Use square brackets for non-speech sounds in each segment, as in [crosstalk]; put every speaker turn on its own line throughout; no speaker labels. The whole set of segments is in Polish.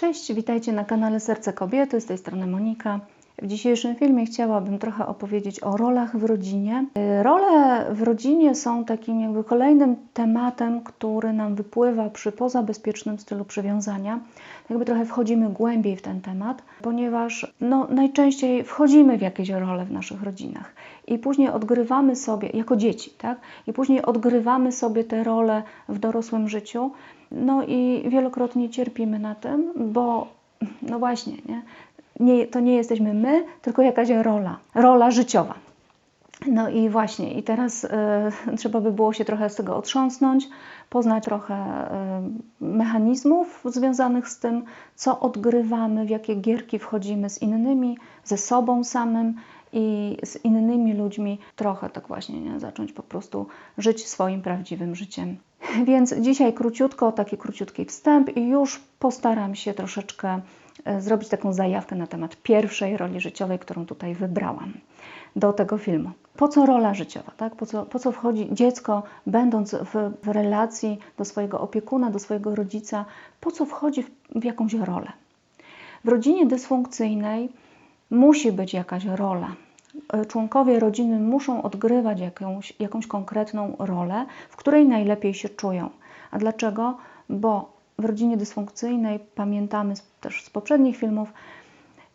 Cześć, witajcie na kanale Serce Kobiety, z tej strony Monika. W dzisiejszym filmie chciałabym trochę opowiedzieć o rolach w rodzinie. Y, Role w rodzinie są takim jakby kolejnym tematem, który nam wypływa przy pozabezpiecznym stylu przywiązania. Jakby trochę wchodzimy głębiej w ten temat, ponieważ no, najczęściej wchodzimy w jakieś role w naszych rodzinach i później odgrywamy sobie, jako dzieci, tak? I później odgrywamy sobie te role w dorosłym życiu. No i wielokrotnie cierpimy na tym, bo no właśnie, nie? Nie, to nie jesteśmy my, tylko jakaś rola, rola życiowa. No i właśnie, i teraz y, [laughs] trzeba by było się trochę z tego otrząsnąć, poznać trochę y, mechanizmów związanych z tym, co odgrywamy, w jakie gierki wchodzimy z innymi, ze sobą samym i z innymi ludźmi, trochę tak właśnie nie? zacząć po prostu żyć swoim prawdziwym życiem. [laughs] Więc dzisiaj króciutko, taki króciutki wstęp i już postaram się troszeczkę zrobić taką zajawkę na temat pierwszej roli życiowej, którą tutaj wybrałam do tego filmu. Po co rola życiowa? Tak? Po, co, po co wchodzi dziecko, będąc w, w relacji do swojego opiekuna, do swojego rodzica, po co wchodzi w, w jakąś rolę? W rodzinie dysfunkcyjnej musi być jakaś rola. Członkowie rodziny muszą odgrywać jakąś, jakąś konkretną rolę, w której najlepiej się czują. A dlaczego? Bo w rodzinie dysfunkcyjnej, pamiętamy też z poprzednich filmów,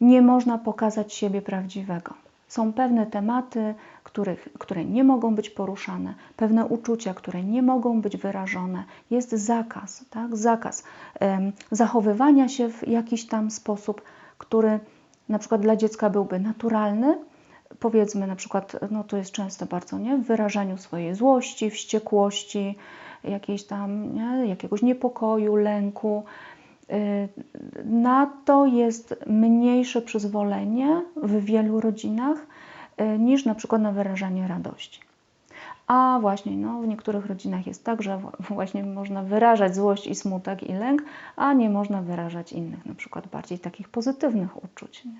nie można pokazać siebie prawdziwego. Są pewne tematy, których, które nie mogą być poruszane, pewne uczucia, które nie mogą być wyrażone. Jest zakaz, tak? zakaz um, zachowywania się w jakiś tam sposób, który na przykład dla dziecka byłby naturalny, powiedzmy na przykład, no to jest często bardzo, nie? W wyrażaniu swojej złości, wściekłości, jakiejś tam, nie? jakiegoś niepokoju, lęku. Y, na to jest mniejsze przyzwolenie w wielu rodzinach y, niż na przykład na wyrażanie radości. A właśnie, no, w niektórych rodzinach jest tak, że właśnie można wyrażać złość i smutek i lęk, a nie można wyrażać innych, na przykład bardziej takich pozytywnych uczuć. Nie,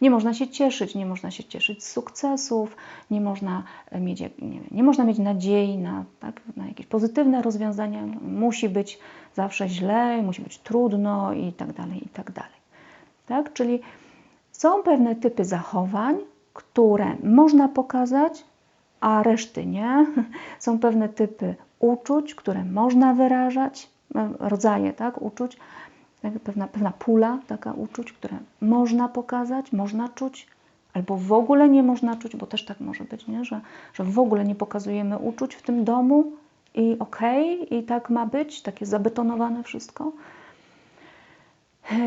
nie można się cieszyć, nie można się cieszyć z sukcesów, nie można mieć, nie, nie można mieć nadziei na, tak, na jakieś pozytywne rozwiązania. Musi być zawsze źle, musi być trudno i tak dalej, i tak dalej. Tak? Czyli są pewne typy zachowań, które można pokazać, a reszty nie. [laughs] Są pewne typy uczuć, które można wyrażać, e, rodzaje tak, uczuć, tak, pewna, pewna pula taka uczuć, które można pokazać, można czuć, albo w ogóle nie można czuć, bo też tak może być, nie? Że, że w ogóle nie pokazujemy uczuć w tym domu i okej, okay, i tak ma być, takie zabetonowane wszystko. E,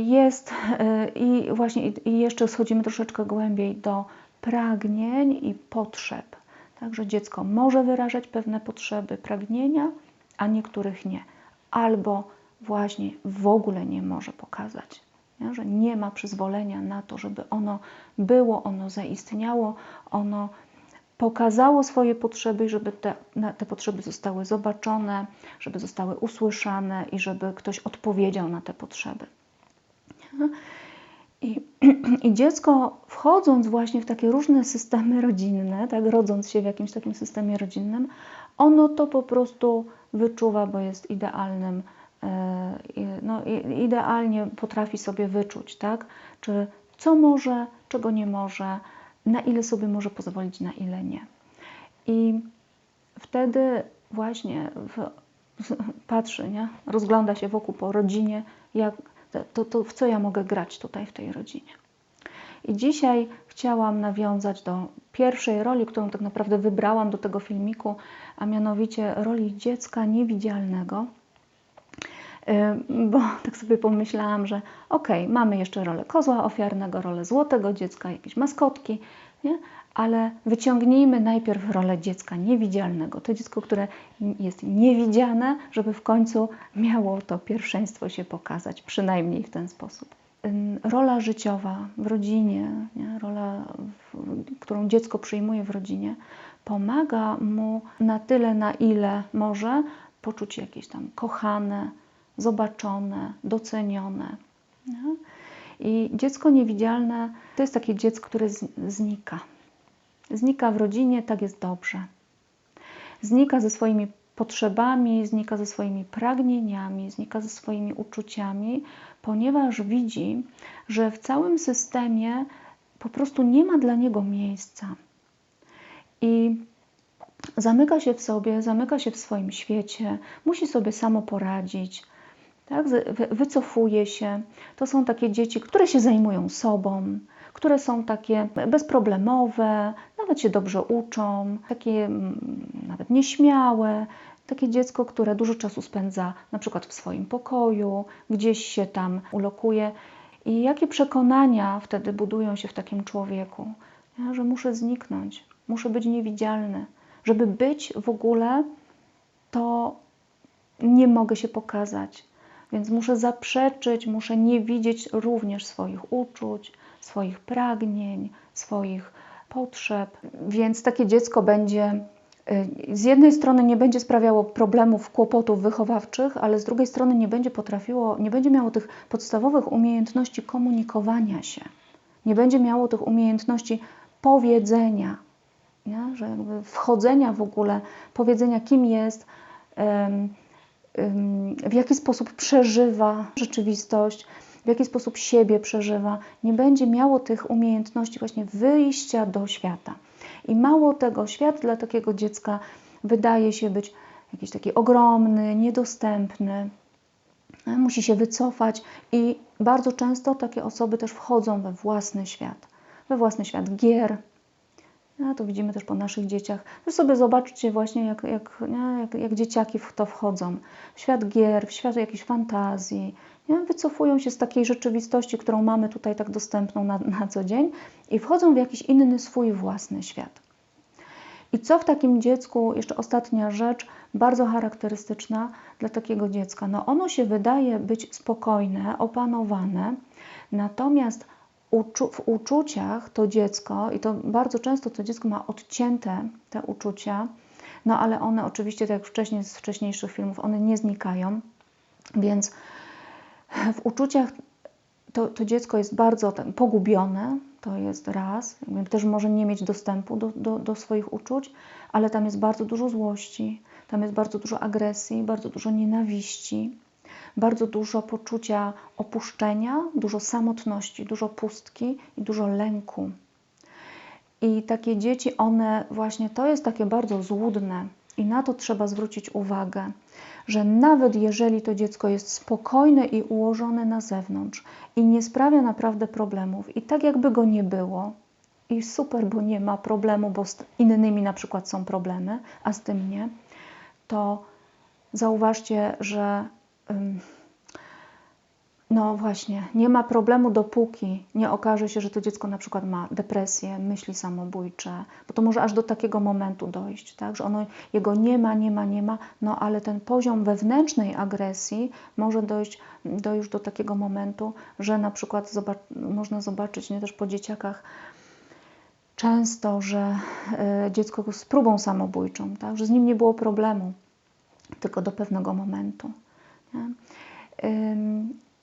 jest e, i właśnie i jeszcze schodzimy troszeczkę głębiej do pragnień i potrzeb. Także dziecko może wyrażać pewne potrzeby, pragnienia, a niektórych nie. Albo właśnie w ogóle nie może pokazać, nie? że nie ma przyzwolenia na to, żeby ono było, ono zaistniało, ono pokazało swoje potrzeby, żeby te, te potrzeby zostały zobaczone, żeby zostały usłyszane i żeby ktoś odpowiedział na te potrzeby. I, [clears throat] I, dziecko, wchodząc właśnie w takie różne systemy rodzinne, tak, rodząc się w jakimś takim systemie rodzinnym, ono to po prostu wyczuwa, bo jest idealnym, e, no, idealnie potrafi sobie wyczuć, tak, czy co może, czego nie może, na ile sobie może pozwolić, na ile nie. I wtedy właśnie w, [laughs] patrzy, nie? rozgląda się wokół po rodzinie, jak, to, to w co ja mogę grać tutaj w tej rodzinie. I dzisiaj chciałam nawiązać do pierwszej roli, którą tak naprawdę wybrałam do tego filmiku, a mianowicie roli dziecka niewidzialnego. Bo [laughs] tak sobie pomyślałam, że okej, okay, mamy jeszcze rolę kozła ofiarnego, rolę złotego dziecka, jakieś maskotki, nie? ale wyciągnijmy najpierw rolę dziecka niewidzialnego. To dziecko, które jest niewidziane, żeby w końcu miało to pierwszeństwo się pokazać, przynajmniej w ten sposób. Rola życiowa w rodzinie, nie? rola, którą dziecko przyjmuje w rodzinie, pomaga mu na tyle, na ile może poczuć jakieś tam kochane, zobaczone, docenione. Nie? I dziecko niewidzialne to jest takie dziecko, które znika. Znika w rodzinie, tak jest dobrze. Znika ze swoimi potrzebami, znika ze swoimi pragnieniami, znika ze swoimi uczuciami, ponieważ widzi, że w całym systemie po prostu nie ma dla niego miejsca. I zamyka się w sobie, zamyka się w swoim świecie, musi sobie samo poradzić. Tak? Wycofuje się. To są takie dzieci, które się zajmują sobą, które są takie bezproblemowe, nawet się dobrze uczą, takie mm, nawet nieśmiałe. Takie dziecko, które dużo czasu spędza na przykład w swoim pokoju, gdzieś się tam ulokuje. I jakie przekonania wtedy budują się w takim człowieku, ja, że muszę zniknąć, muszę być niewidzialny. Żeby być w ogóle, to nie mogę się pokazać. Więc muszę zaprzeczyć, muszę nie widzieć również swoich uczuć, swoich pragnień, swoich potrzeb. Więc takie dziecko będzie y, z jednej strony nie będzie sprawiało problemów, kłopotów wychowawczych, ale z drugiej strony nie będzie potrafiło, nie będzie miało tych podstawowych umiejętności komunikowania się, nie będzie miało tych umiejętności powiedzenia, nie? że wchodzenia w ogóle, powiedzenia kim jest, w jaki sposób przeżywa rzeczywistość, w jaki sposób siebie przeżywa, nie będzie miało tych umiejętności właśnie wyjścia do świata. I mało tego, świat dla takiego dziecka wydaje się być jakiś taki ogromny, niedostępny. Musi się wycofać i bardzo często takie osoby też wchodzą we własny świat, we własny świat gier, no, to widzimy też po naszych dzieciach. Wy sobie zobaczcie właśnie, jak, jak, nie, jak, jak dzieciaki w to wchodzą. W świat gier, w świat jakiejś fantazji. Nie? Wycofują się z takiej rzeczywistości, którą mamy tutaj tak dostępną na, na co dzień i wchodzą w jakiś inny swój własny świat. I co w takim dziecku, jeszcze ostatnia rzecz, bardzo charakterystyczna dla takiego dziecka. No ono się wydaje być spokojne, opanowane, natomiast w uczuciach to dziecko, i to bardzo często to dziecko ma odcięte te uczucia, no ale one oczywiście, tak jak wcześniej z wcześniejszych filmów, one nie znikają, więc w uczuciach to, to dziecko jest bardzo tak, pogubione, to jest raz, też może nie mieć dostępu do, do, do swoich uczuć, ale tam jest bardzo dużo złości, tam jest bardzo dużo agresji, bardzo dużo nienawiści bardzo dużo poczucia opuszczenia, dużo samotności, dużo pustki i dużo lęku. I takie dzieci, one właśnie to jest takie bardzo złudne, i na to trzeba zwrócić uwagę, że nawet jeżeli to dziecko jest spokojne i ułożone na zewnątrz i nie sprawia naprawdę problemów, i tak jakby go nie było, i super, bo nie ma problemu, bo z innymi na przykład są problemy, a z tym nie, to zauważcie, że no właśnie, nie ma problemu, dopóki nie okaże się, że to dziecko na przykład ma depresję, myśli samobójcze, bo to może aż do takiego momentu dojść, tak? że ono, jego nie ma, nie ma, nie ma, no ale ten poziom wewnętrznej agresji może dojść do już do takiego momentu, że na przykład zobac można zobaczyć nie też po dzieciakach często, że y, dziecko z próbą samobójczą, tak? że z nim nie było problemu, tylko do pewnego momentu.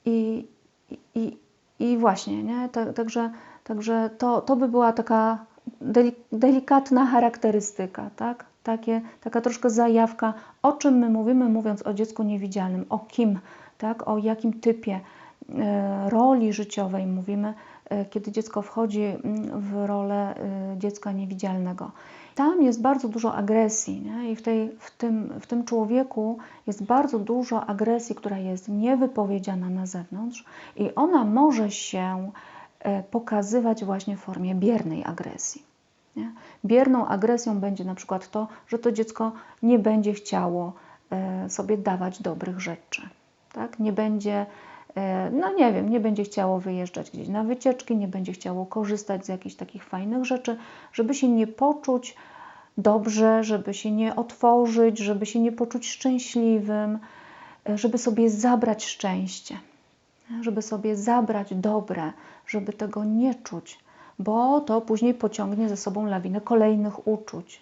I, i, i właśnie, nie? Także, także to, to by była taka delikatna charakterystyka, tak? Takie, taka troszkę zajawka, o czym my mówimy, mówiąc o dziecku niewidzialnym, o kim, tak? o jakim typie e, roli życiowej mówimy, kiedy dziecko wchodzi mm, w rolę e, dziecka niewidzialnego tam jest bardzo dużo agresji nie? i w, tej, w, tym, w tym człowieku jest bardzo dużo agresji, która jest niewypowiedziana na zewnątrz i ona może się e, pokazywać właśnie w formie biernej agresji. Nie? Bierną agresją będzie na przykład to, że to dziecko nie będzie chciało e, sobie dawać dobrych rzeczy. Tak? Nie będzie, e, no nie wiem, nie będzie chciało wyjeżdżać gdzieś na wycieczki, nie będzie chciało korzystać z jakichś takich fajnych rzeczy, żeby się nie poczuć dobrze, żeby się nie otworzyć, żeby się nie poczuć szczęśliwym, e, żeby sobie zabrać szczęście, żeby sobie zabrać dobre, żeby tego nie czuć, bo to później pociągnie ze sobą lawinę kolejnych uczuć.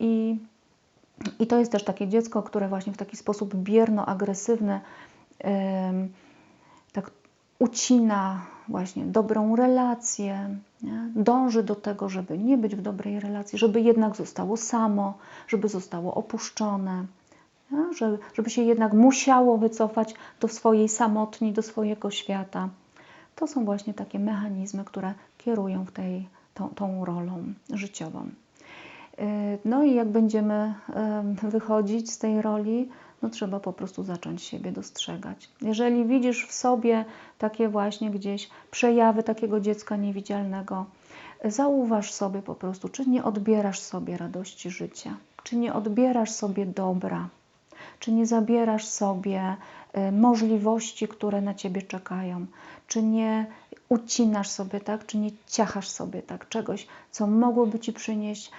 I, i to jest też takie dziecko, które właśnie w taki sposób bierno-agresywny tak ucina właśnie dobrą relację, nie? dąży do tego, żeby nie być w dobrej relacji, żeby jednak zostało samo, żeby zostało opuszczone? Żeby, żeby się jednak musiało wycofać do swojej samotni, do swojego świata. To są właśnie takie mechanizmy, które kierują w tej, tą, tą rolą życiową. Yy, No i jak będziemy em, wychodzić z tej roli, no trzeba po prostu zacząć siebie dostrzegać. Jeżeli widzisz w sobie takie właśnie gdzieś przejawy takiego dziecka niewidzialnego, zauważ sobie po prostu, czy nie odbierasz sobie radości życia, czy nie odbierasz sobie dobra, czy nie zabierasz sobie y, możliwości, które na ciebie czekają, czy nie ucinasz sobie tak, czy nie ciachasz sobie tak czegoś, co mogłoby ci przynieść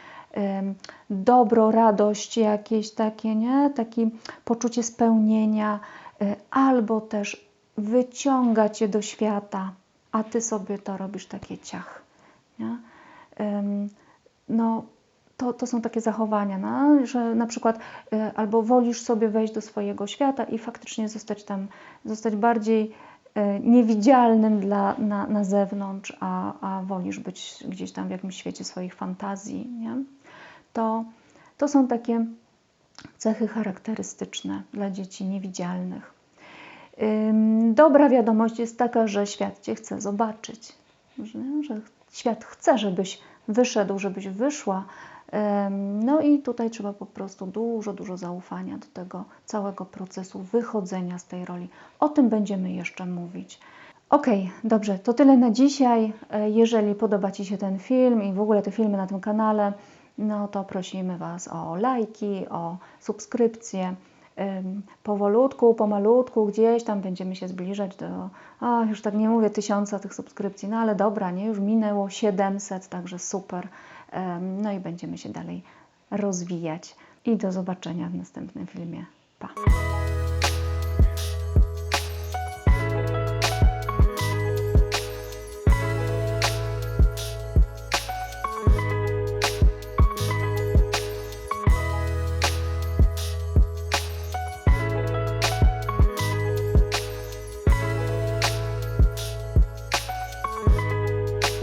dobro, radość, jakieś takie, nie? Takie poczucie spełnienia, y, albo też wyciąga cię do świata, a ty sobie to robisz takie ciach. Nie? No, to, to są takie zachowania, no, że na przykład y, albo wolisz sobie wejść do swojego świata i faktycznie zostać tam, zostać bardziej y, niewidzialnym dla, na, na zewnątrz, a, a wolisz być gdzieś tam w jakimś świecie swoich fantazji, nie? To, to są takie cechy charakterystyczne dla dzieci niewidzialnych. Dobra wiadomość jest taka, że świat Cię chce zobaczyć, że, świat chce, żebyś wyszedł, żebyś wyszła. No i tutaj trzeba po prostu dużo, dużo zaufania do tego całego procesu wychodzenia z tej roli. O tym będziemy jeszcze mówić. Ok, dobrze, to tyle na dzisiaj. E, Jeżeli podoba Ci się ten film i w ogóle te filmy na tym kanale, no to prosimy Was o lajki, o subskrypcje. Powolutku, pomalutku, gdzieś tam będziemy się zbliżać do, a już tak nie mówię tysiąca tych subskrypcji, no ale dobra, nie, już minęło 700, także super. No i będziemy się dalej rozwijać. I do zobaczenia w następnym filmie. Pa!